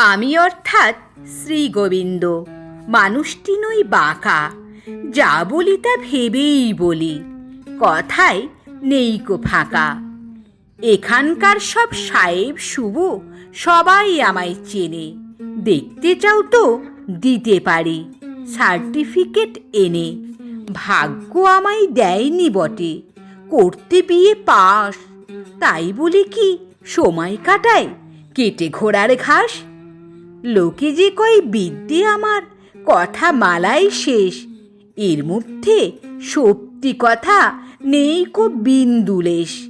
আমি অর্থাৎ শ্রী গোবিন্দ মানুষটি নই বাঁকা। যা বলি তা ভেবেই বলি। কথায় নেই কো ফাঁকা। এখানকার সব সাহেব শুভ সবাই আমায় চেনে। দেখতে চাও তো দিতে পারি। সার্টিফিকেট এনে। ভাগ্য আমায় দেয়নি বটে। করতে বিয়ে পাস। তাই বলে কি সময় কাটায় কেটে ঘোড়ার ঘাস? লোকে যে কয় বিদ্যে আমার, কথা মালাই শেষ। এর মধ্যে সত্যি কথা নেই কো বিন্দুলেশ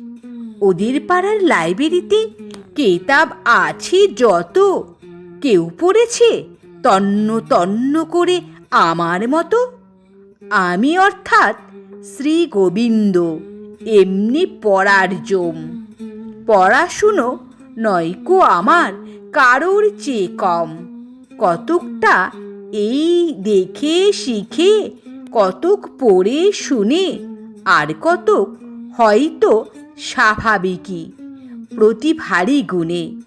ওদের পাড়ার লাইব্রেরিতে কেতাব আছে যত, কেউ পড়েছে তন্ন তন্ন করে আমার মতো। আমি অর্থাৎ শ্রী গোবিন্দ, এমনি পড়ার জম। পড়াশুনো নয়কো আমার, কারোর চেয়ে কম। কতকটা এই দেখে শিখে, কতক পড়ে শুনে, আর কতক হয়তো স্বাভাবিকই প্রতিভারী গুণে।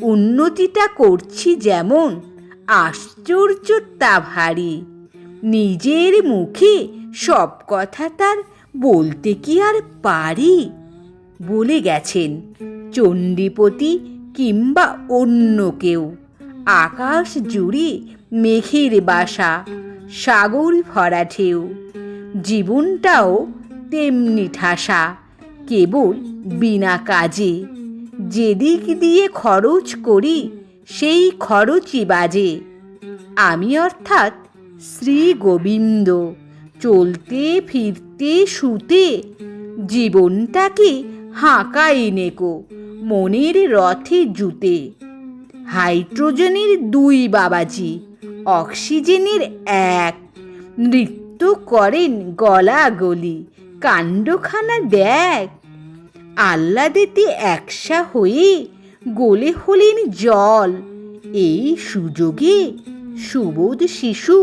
উন্নতিটা করছি যেমন আশ্চর্য তা ভারী। নিজের মুখে সব কথা তার বলতে কি আর পারি? বলে গেছেন চণ্ডীপতি কিংবা অন্য কেউ। আকাশ জুড়ে মেঘের বাসা, সাগর ভরা ঢেউ। জীবনটাও তেমনি ঠাসা, কেবল বিনা কাজে। যেদিক দিয়ে খরচ করি, সেই খরচই বাজে। আমি অর্থাৎ শ্রী গোবিন্দ, চলতে, ফিরতে, শুতে, জীবনটাকে হাঁকাই নেকো। মনের রথে জুতে হাইড্রোজেনের দুই বাবাজি, অক্সিজেনের এক। নৃত্য করেন গলা গলি কাণ্ডখানা দেখ। আহ্লাদেতে একসা হয়ে গোলে হলেন জল। এই সুযোগে সুবোধ শিশু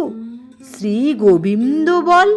শ্রী গোবিন্দ বল